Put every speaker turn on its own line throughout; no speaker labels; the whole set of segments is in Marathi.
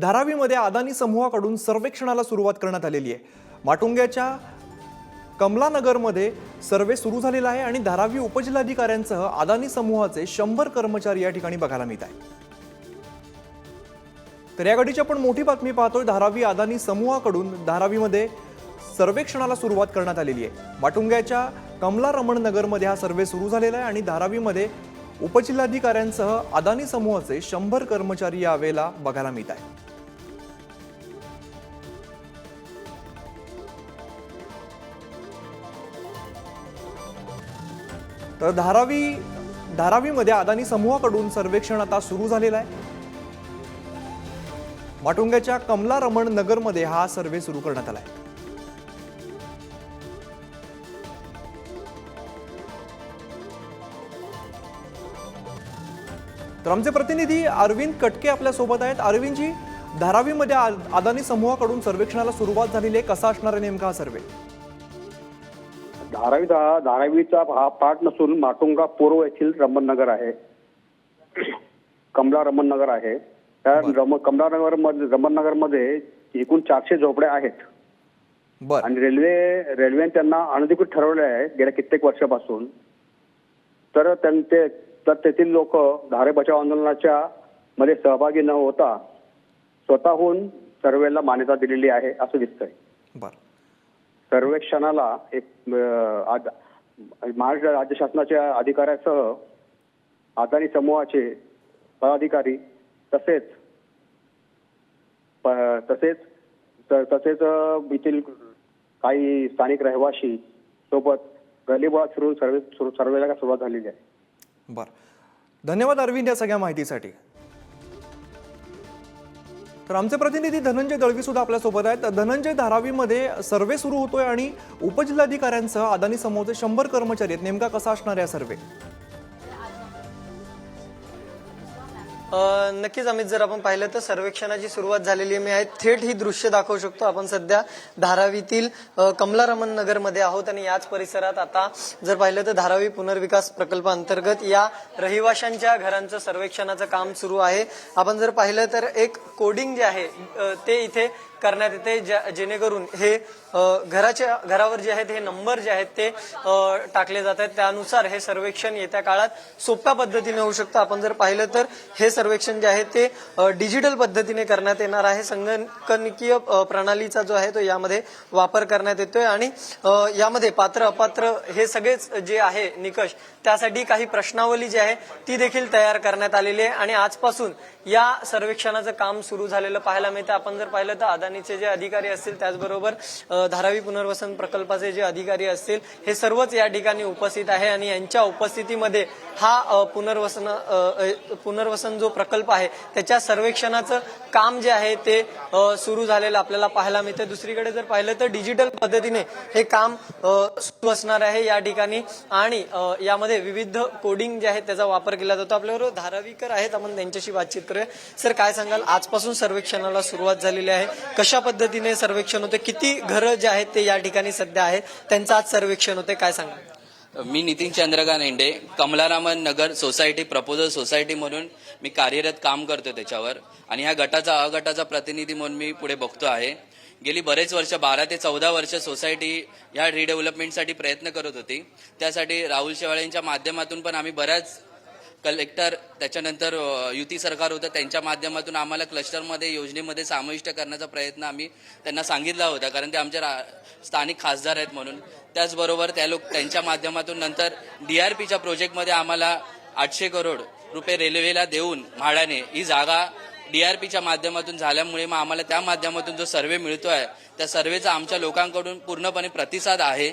धारावीमध्ये अदानी समूहाकडून सर्वेक्षणाला सुरुवात करण्यात आलेली आहे. माटुंग्याच्या कमलानगरमध्ये सर्वे सुरू झालेला आहे आणि धारावी उपजिल्हाधिकाऱ्यांसह अदानी समूहाचे शंभर कर्मचारी या ठिकाणी बघायला मिळत आहे तर या गाडीची आपण मोठी बातमी पाहतोय. धारावी अदानी समूहाकडून धारावीमध्ये सर्वेक्षणाला सुरुवात करण्यात आलेली आहे. माटुंग्याच्या कमला रमण नगरमध्ये हा सर्वे सुरू झालेला आहे आणि धारावीमध्ये उपजिल्हाधिकाऱ्यांसह अदानी समूहाचे शंभर कर्मचारी यावेळेला बघायला मिळत आहे तर धारावी धारावीमध्ये अदानी समूहाकडून सर्वेक्षण आता सुरू झालेलं आहे. माटुंग्याच्या कमला रमण नगरमध्ये हा सर्वे सुरू करण्यात आला आहे. तर आमचे प्रतिनिधी अरविंद कटके आपल्यासोबत आहेत. अरविंदजी धारावीमध्ये अदानी समूहाकडून सर्वेक्षणाला सुरुवात झालेली आहे. कसा असणार आहे नेमका हा सर्वे?
धारावी धा- धारावीचा हा पार्ट नसून माटुंगा पूर्व येथील रमणनगर आहे. कमला रमणनगर आहे. त्या रम कमलानगरमध्ये रमणनगरमध्ये एकूण चारशे झोपड्या आहेत.
बर.
आणि रेल्वे रेल्वेने त्यांना अनधिकृत ठरवले आहे गेल्या कित्येक वर्षापासून. तर त्यांचे तर तेथील लोक धारे बचाव आंदोलनाच्या मध्ये सहभागी न होता स्वतःहून सर्वेला मान्यता दिलेली आहे असं दिसतंय.
बर.
सर्वेक्षणाला एक आज- महाराष्ट्र राज्य शासनाच्या अधिकाऱ्यासह अदानी समूहाचे पदाधिकारी तसेच तसेच तसेच येथील काही स्थानिक रहिवासी सोबत गलिबात फिरून सर्वे सर्वेला सुरुवात झालेली आहे.
बर. धन्यवाद अरविंद या सगळ्या माहितीसाठी. तर आमचे प्रतिनिधी धनंजय दळवी सुद्धा आपल्यासोबत आहेत. धनंजय धारावीमध्ये सर्वे सुरू होतोय आणि उपजिल्हाधिकाऱ्यांसह अदानी समूहचे शंभर कर्मचारी आहेत. नेमका कसा असणार आहे सर्वे?
नक्कीच अमित जर आपण पाहिलं तर सर्वेक्षणाची सुरुवात झालेली आहे. मी आहे. थेट ही दृश्य दाखवू शकतो. आपण सध्या धारावीतील कमलारमन कमलारमण नगरमध्ये आहोत आणि याच परिसरात आता जर पाहिलं तर धारावी पुनर्विकास प्रकल्प अंतर्गत या रहिवाशांच्या घरांचं सर्वेक्षणाचं काम सुरू आहे. आपण जर पाहिलं तर एक कोडिंग जे आहे ते इथे करण्यात येते ज्या- जेणेकरून हे घराच्या घरावर जे आहेत हे नंबर जे आहेत ते टाकले जात आहेत. त्यानुसार हे सर्वेक्षण येत्या काळात सोप्या पद्धतीने होऊ शकतं. आपण जर पाहिलं तर हे सर्वेक्षण जे आहे ते डिजिटल पद्धतीने करण्यात येणार आहे. संगणकीय प्रणालीचा जो आहे तो यामध्ये वापर करण्यात येतोय. आणि यामध्ये पात्र अपात्र हे सगळेच जे आहे निकष त्यासाठी काही प्रश्नावली जी आहे ती देखील तयार करण्यात आलेली आहे. आणि आजपासून या सर्वेक्षणाचं काम सुरू झालेलं पाहायला मिळतं. आपण जर पाहिलं तर अदानीचे जे अधिकारी असतील त्याचबरोबर धारावी पुनर्वसन प्रकल्पाचे जे अधिकारी असतील हे सर्वच या ठिकाणी उपस्थित आहे आणि यांच्या उपस्थितीमध्ये हा पुनर्वसन पुनर्वसन जो प्रकल्प आहे त्याच्या सर्वेक्षणाचं काम जे आहे ते सुरू झालेलं आपल्याला पाहायला मिळतं दुसरीकडे जर पाहिलं तर डिजिटल पद्धतीने हे काम सुरू असणार आहे या ठिकाणी. आणि यामध्ये विविध कोडिंग जे आहे त्याचा वापर केला जातो. आपल्याबरोबर धारावीकर आहेत. आपण त्यांच्याशी बातचीत करूया. सर काय सांगाल? आजपासून सर्वेक्षणाला सुरुवात झालेली आहे. कशा पद्धतीने सर्वेक्षण होते? किती घरं जे आहेत ते या ठिकाणी सध्या आहेत? त्यांचं आज सर्वेक्षण होते काय सांगा
मी Nitin Chandrakant Inde Kamalaraman Nagar society proposal society म्हणून मी कार्यरत काम करतो त्याच्यावर. आणि ह्या गटाचा अ गटाचा प्रतिनिधी म्हणून मी पुढे बघतो आहे. गेली बरेच वर्ष बारा ते चौदा वर्ष सोसायटी ह्या रिडेव्हलपमेंटसाठी प्रयत्न करत होती. त्यासाठी राहुल शेवाळेंच्या माध्यमातून पण आम्ही बऱ्याच कलेक्टर त्याच्यानंतर युती सरकार होतं त्यांच्या माध्यमातून आम्हाला क्लस्टरमध्ये योजनेमध्ये समाविष्ट करण्याचा प्रयत्न आम्ही त्यांना सांगितला होता. कारण ते आमच्या रा- स्थानिक खासदार आहेत म्हणून. त्याचबरोबर त्या लोक त्यांच्या माध्यमातून नंतर डी आर पीच्या प्रोजेक्टमध्ये आम्हाला आठशे करोड रुपये रेल्वेला देऊन म्हाडाने ही जागा डी आर पीच्या माध्यमातून झाल्यामुळे मग आम्हाला त्या माध्यमातून जो सर्वे मिळतो आहे त्या सर्वेचा आमच्या लोकांकडून पूर्णपणे प्रतिसाद आहे.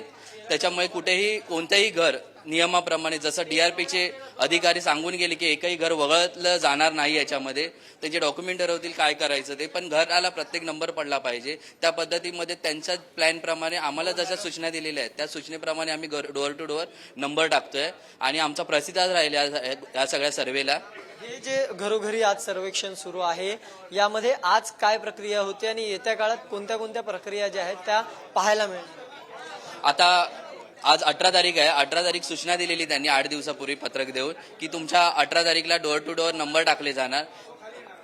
त्याच्यामुळे कुठेही कोणतंही घर नियमाप्रमाणे जसं डीआरपीचे अधिकारी सांगून गेले की एकही घर वगळलं जाणार नाही याच्यामध्ये त्यांचे डॉक्युमेंट ठरवतील काय करायचं ते पण घराला प्रत्येक नंबर पडला पाहिजे. त्या पद्धतीमध्ये त्यांच्या प्लॅनप्रमाणे आम्हाला जशा सूचना दिलेल्या आहेत त्या सूचनेप्रमाणे आम्ही डोअर टू डोअर नंबर टाकतोय आणि आमचा प्रतिसाद राहील या सगळ्या सर्वेला
हे जे घरोघरी आज सर्वेक्षण सुरू आहे यामध्ये आज काय प्रक्रिया होते आणि येत्या काळात कोणत्या कोणत्या प्रक्रिया ज्या आहेत त्या पाहायला मिळणार
आता आज अठरा तारीख आहे. अठरा तारीख सूचना दिलेली त्यांनी आठ दिवसापूर्वी पत्रक देऊन की तुमच्या अठरा तारीखला डोअर टू डोअर नंबर टाकले जाणार.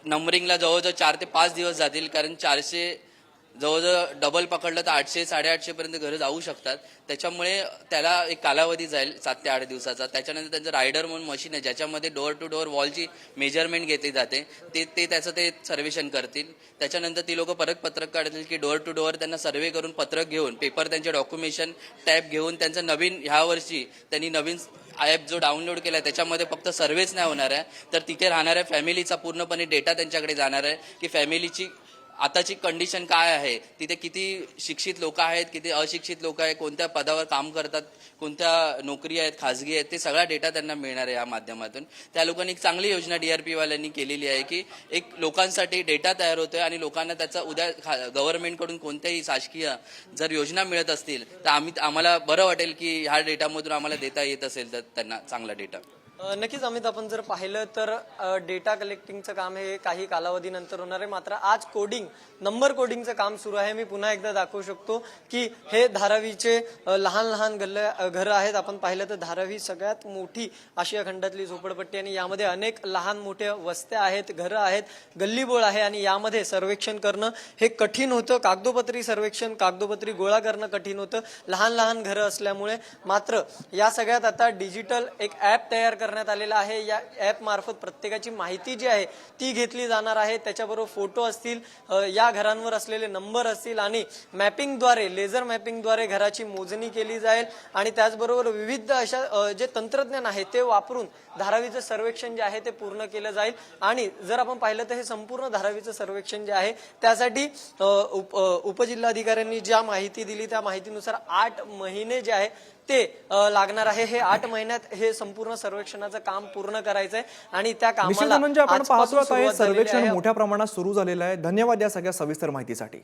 नंबरिंगला जवळजवळ चार ते पाच दिवस जातील कारण चारशे जवळजवळ डबल पकडलं तर आठशे साडेआठशे पर्यंत घरं जाऊ शकतात. त्याच्यामुळे त्याला एक कालावधी जाईल सात ते आठ दिवसाचा. त्याच्यानंतर त्यांचं रायडर म्हणून मशीन आहे ज्याच्यामध्ये डोअर टू डोअर वॉलची मेजरमेंट घेतली जाते. ते ते त्याचं ते सर्वेक्षण करतील. त्याच्यानंतर ती लोक परत पत्रक काढतील की डोअर टू डोअर त्यांना सर्वे करून पत्रक घेऊन पेपर त्यांचे डॉक्युमेशन टॅप घेऊन त्यांचं नवीन ह्या वर्षी त्यांनी नवीन ॲप जो डाउनलोड केला आहे त्याच्यामध्ये फक्त सर्वेच नाही होणार आहे. तर तिथे राहणाऱ्या फॅमिलीचा पूर्णपणे डेटा त्यांच्याकडे जाणार आहे की फॅमिलीची आताची कंडिशन काय आहे? तिथे किती शिक्षित लोक आहेत किती अशिक्षित लोक आहेत कोणत्या पदावर काम करतात कोणत्या नोकरी आहेत खाजगी आहेत ते सगळा डेटा त्यांना मिळणार आहे या माध्यमातून. त्या लोकांनी एक चांगली योजना डीआरपी वाल्यांनी केलेली आहे की एक लोकांसाठी डेटा तयार होतोय आणि लोकांना त्याचा उद्या गव्हर्नमेंटकडून कोणत्याही शासकीय जर योजना मिळत असतील तर आम्ही आम्हाला बरं वाटेल की ह्या डेटामधून आम्हाला देता येत असेल तर त्यांना चांगला डेटा
नक्कीच अमित आपण जर पाहिलं तर डेटा कलेक्टिंगचं काम हे काही कालावधीनंतर होणार आहे. मात्र आज कोडिंग नंबर कोडिंगचं काम सुरू आहे. मी पुन्हा एकदा दाखवू शकतो की हे धारावीचे लहान लहान गल्ल घरं आहेत. आपण पाहिलं तर धारावी सगळ्यात मोठी आशिया खंडातली झोपडपट्टी आणि यामध्ये अनेक लहान मोठ्या वस्त्या आहेत घरं आहेत गल्लीबोळ आहे आणि यामध्ये सर्वेक्षण करणं हे कठीण होतं. कागदोपत्री सर्वेक्षण कागदोपत्री गोळा करणं कठीण होतं. लहान लहान घरं असल्यामुळे मात्र या सगळ्यात आता डिजिटल एक ॲप तयार करण्यात आलेला आहे. या ॲपमार्फत प्रत्येकाची माहिती जी आहे ती घेतली जाणार आहे. त्याच्याबरोबर फोटो असतील या घरांवर असलेले नंबर असतील आणि मॅपिंगद्वारे लेझर मॅपिंगद्वारे घराची मोजणी केली जाईल. आणि त्याचबरोबर विविध अशा जे तंत्रज्ञान आहे ते वापरून धारावीचं सर्वेक्षण जे आहे ते पूर्ण केलं जाईल. आणि जर आपण पाहिलं तर हे संपूर्ण धारावीचं सर्वेक्षण जे आहे त्यासाठी उप- उपजिल्हाधिकाऱ्यांनी ज्या माहिती दिली त्या माहितीनुसार आठ महिने जे आहे ते लागणार आहे. हे आठ महिन्यात हे संपूर्ण सर्वेक्षणाचं काम पूर्ण करायचंय आणि त्या कामाला
म्हणजे आपण पाहतो हे सर्वेक्षण मोठ्या प्रमाणात सुरू झालेलं आहे. धन्यवाद या सगळ्या सविस्तर माहितीसाठी.